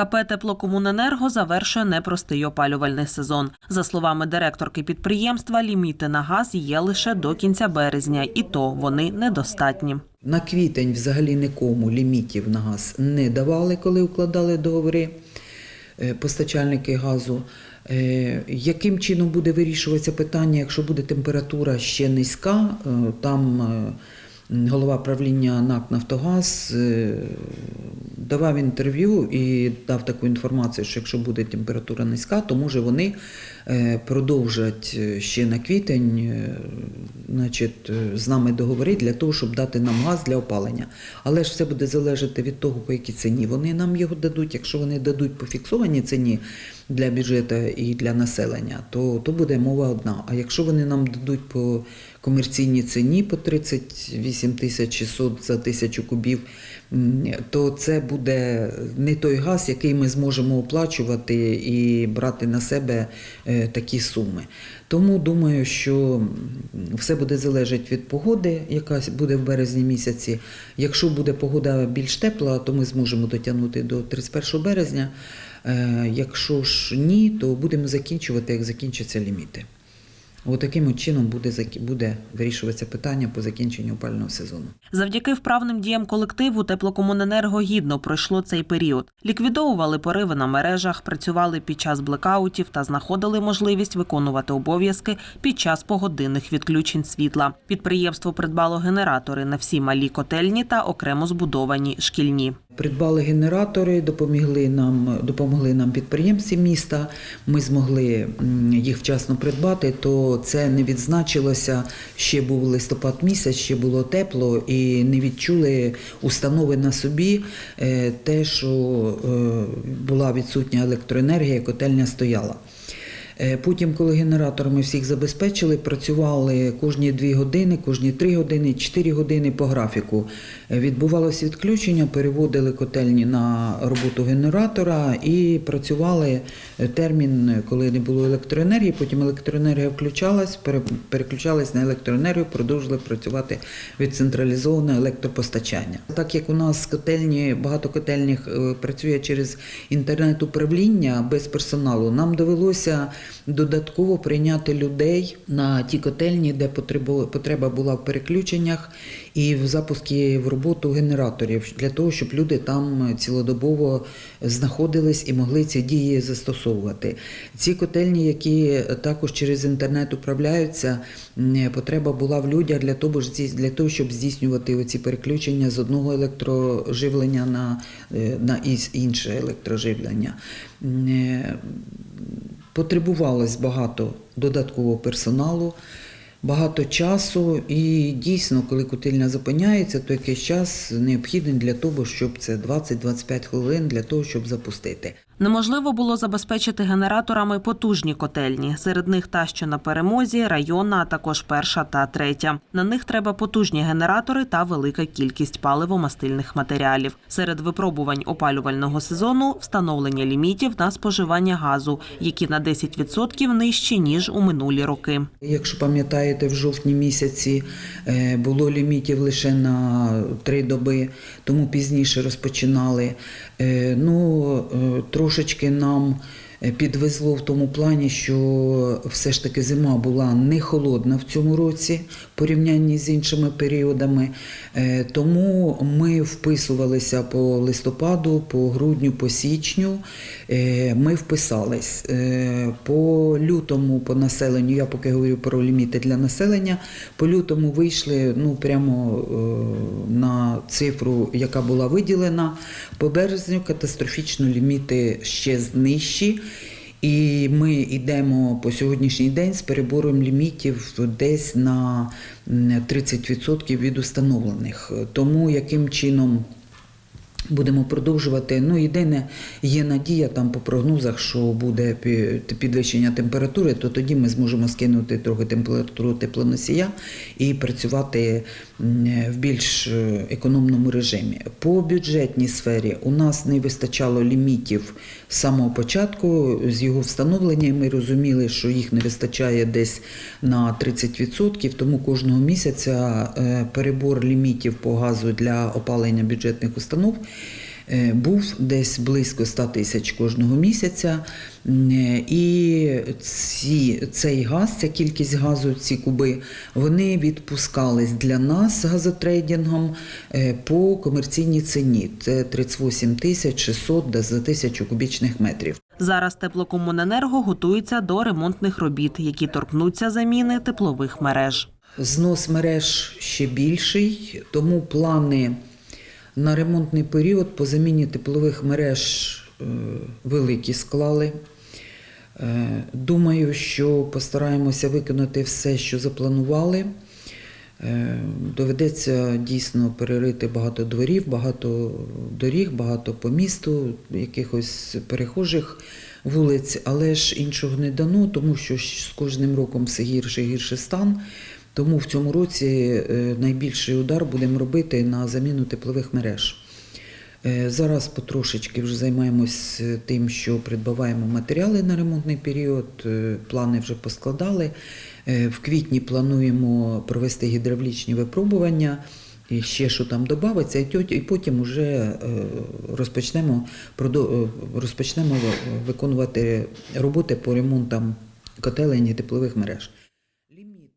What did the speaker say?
КП «Теплокомуненерго» завершує непростий опалювальний сезон. За словами директорки підприємства, ліміти на газ є лише до кінця березня, і то вони недостатні. На квітень взагалі нікому лімітів на газ не давали, коли укладали договори е, постачальники газу. Е, Яким чином буде вирішуватися питання, якщо буде температура ще низька, е, там голова правління НАК Нафтогаз е, давав інтерв'ю і дав таку інформацію, що якщо буде температура низька, то може вони е, продовжать е, ще на квітень значить, з нами договори для того, щоб дати нам газ для опалення. Але ж все буде залежати від того, по якій ціні вони нам його дадуть. Якщо вони дадуть по фіксованій ціні для бюджету і для населення, то, то буде мова одна. А якщо вони нам дадуть по комерційній ціні по 38 тисяч 600 за тисячу кубів, то це буде не той газ, який ми зможемо оплачувати і брати на себе е, такі суми. Тому думаю, що все буде залежати від погоди, яка буде в березні місяці. Якщо буде погода більш тепла, то ми зможемо дотягнути до 31 березня. Е, Якщо ж ні, то будемо закінчувати, як закінчаться ліміти. Отаким от чином буде, буде вирішуватися питання по закінченню опального сезону. Завдяки вправним діям колективу теплокомуненерго гідно пройшло цей період. Ліквідовували пориви на мережах, працювали під час блекаутів та знаходили можливість виконувати обов'язки під час погодинних відключень світла. Підприємство придбало генератори на всі малі котельні та окремо збудовані шкільні. Придбали генератори, допомогли нам, допомогли нам підприємці міста. Ми змогли їх вчасно придбати, то це не відзначилося. Ще був листопад місяць, ще було тепло, і не відчули установи на собі е, те, що е, була відсутня електроенергія, котельня стояла. Е, Потім, коли генераторами всіх забезпечили, працювали кожні 2 години, кожні 3 години, 4 години по графіку. Е, Відбувалося відключення, переводили котельні на роботу генератора і працювали е, термін, коли не було електроенергії. Потім електроенергія включалась, пере- переключались на електроенергію, продовжили працювати від централізованого електропостачання. Так як у нас котельні, багато котельних працює через інтернет-управління без персоналу, нам довелося додатково прийняти людей на ті котельні, де потреба була в переключеннях і в запуску в роботу генераторів для того, щоб люди там цілодобово знаходились і могли ці дії застосовувати. Ці котельні, які також через інтернет управляються, потреба була в людях для того, для того щоб здійснювати оці переключення з одного електроживлення на, е, на інше електроживлення. Потребувалось багато додаткового персоналу, багато часу, і дійсно, коли котельня зупиняється, то якийсь час необхідний для того, щоб це 20-25 хвилин для того, щоб запустити. Неможливо було забезпечити генераторами потужні котельні. Серед них та, що на перемозі, районна, а також перша та третя. На них треба потужні генератори та велика кількість паливо-мастильних матеріалів. Серед випробувань опалювального сезону встановлення лімітів на споживання газу, які на 10% нижчі ніж у минулі роки. Якщо пам'ятаєте, в жовтні місяці е, було лімітів лише на три доби, тому пізніше розпочинали. Е, Ну, е, трошечки нам е, підвезло в тому плані, що все ж таки зима була не холодна в цьому році в порівнянні з іншими періодами. Е, Тому ми вписувалися по листопаду, по грудню, по січню. Е, Ми вписались. По лютому, по населенню, я поки говорю про ліміти для населення, по лютому вийшли ну, прямо цифру, яка була виділена. По березню катастрофічно ліміти ще знижчі. І ми йдемо по сьогоднішній день з перебором лімітів десь на м, 30% від установлених. Тому яким чином Будемо продовжувати. Ну, єдине, є надія там по прогнозах, що буде підвищення температури, то тоді ми зможемо скинути трохи температуру теплоносія і працювати в більш е, економному режимі. По бюджетній сфері у нас не вистачало лімітів з самого початку. З його встановлення ми розуміли, що їх не вистачає десь на 30%, тому кожного місяця е, перебор лімітів по газу для опалення бюджетних установ був десь близько 100 тисяч кожного місяця. Е, І ці, цей газ, ця кількість газу, ці куби, вони відпускались для нас газотрейдингом е, по комерційній ціні. Це 38 тисяч 600 да, за тисячу кубічних метрів. Зараз теплокомуненерго готується до ремонтних робіт, які торкнуться заміни теплових мереж. Знос мереж ще більший, тому плани на ремонтний період по заміні теплових мереж е, великі склали. Е, Думаю, що постараємося виконати все, що запланували. Е, Доведеться дійсно перерити багато дворів, багато доріг, багато по місту, якихось перехожих вулиць, але ж іншого не дано, тому що з кожним роком все гірше і гірше стан. Тому в цьому році е, найбільший удар будемо робити на заміну теплових мереж. Е, Зараз потрошечки вже займаємось е, тим, що придбаваємо матеріали на ремонтний період. Плани вже поскладали. В квітні плануємо провести гідравлічні випробування. І ще що там додається, і потім вже розпочнемо, розпочнемо виконувати роботи по ремонтам котелень і теплових мереж.